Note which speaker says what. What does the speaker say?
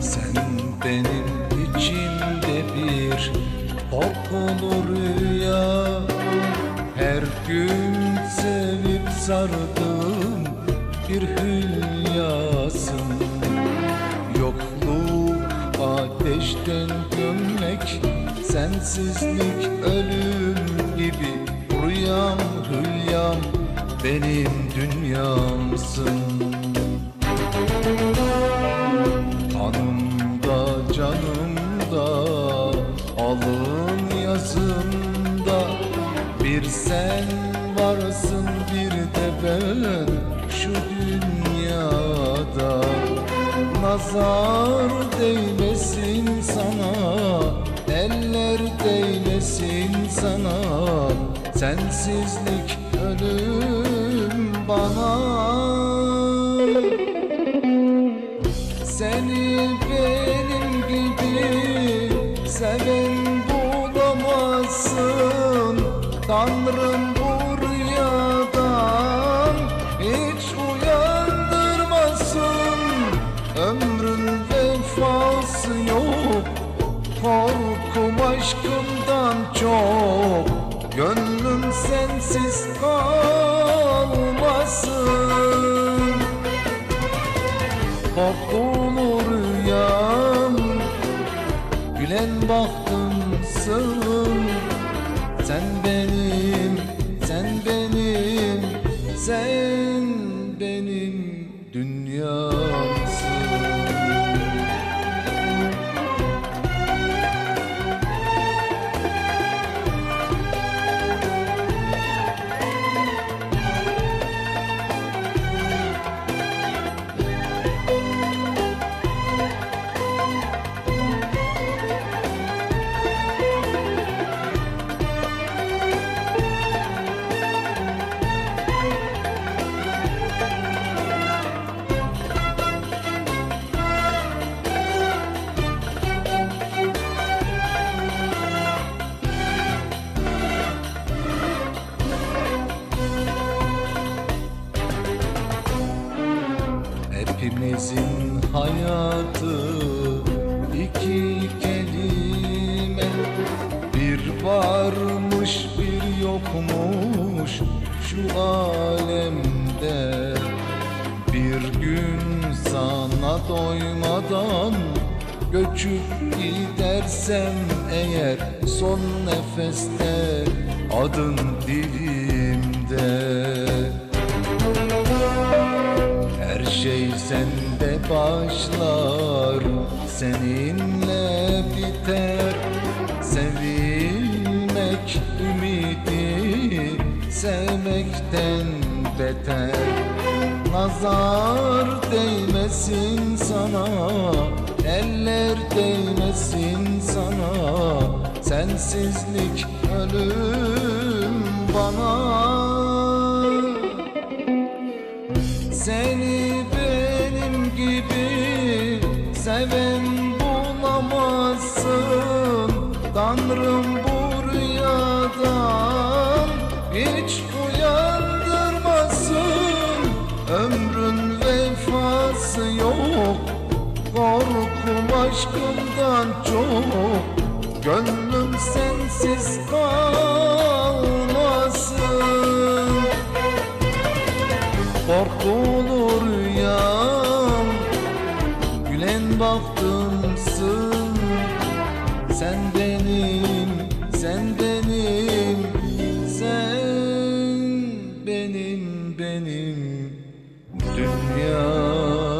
Speaker 1: Sen benim içimde bir korkulu rüya. Her gün sevip sardığım bir hülyasın. Yokluk ateşten gömlek Sensizlik ölüm gibi Rüyam hülyam benim dünyamsın. Bir sen varsın bir de ben şu dünyada. Nazar değmesin sana Eller değmesin sana. Sensizlik ölüm bana Tanrım bu rüyadan hiç uyandırmasın. Ömrün vefası yok Korkum aşkımdan çok. Gönlüm sensiz kalmasın. Korkulu rüyam Gülen bahtımsın Hepimizin hayatı iki kelime. Bir varmış bir yokmuş şu alemde. Bir gün sana doymadan göçüp gidersem eğer Son nefeste adın dilimde şey sende başlar Seninle biter. Sevilmek ümidi Sevmekten beter. Nazar değmesin sana Eller değmesin sana. Sensizlik ölüm bana seven bulamazsın Tanrım bu rüyadan hiç uyandırmasın. Ömrün vefası yok Korkum aşkımdan çok. Gönlüm sensiz kalmasın. Korkulu bahtımsın Sen benim, sen benim Sen benim, benim. Dünyam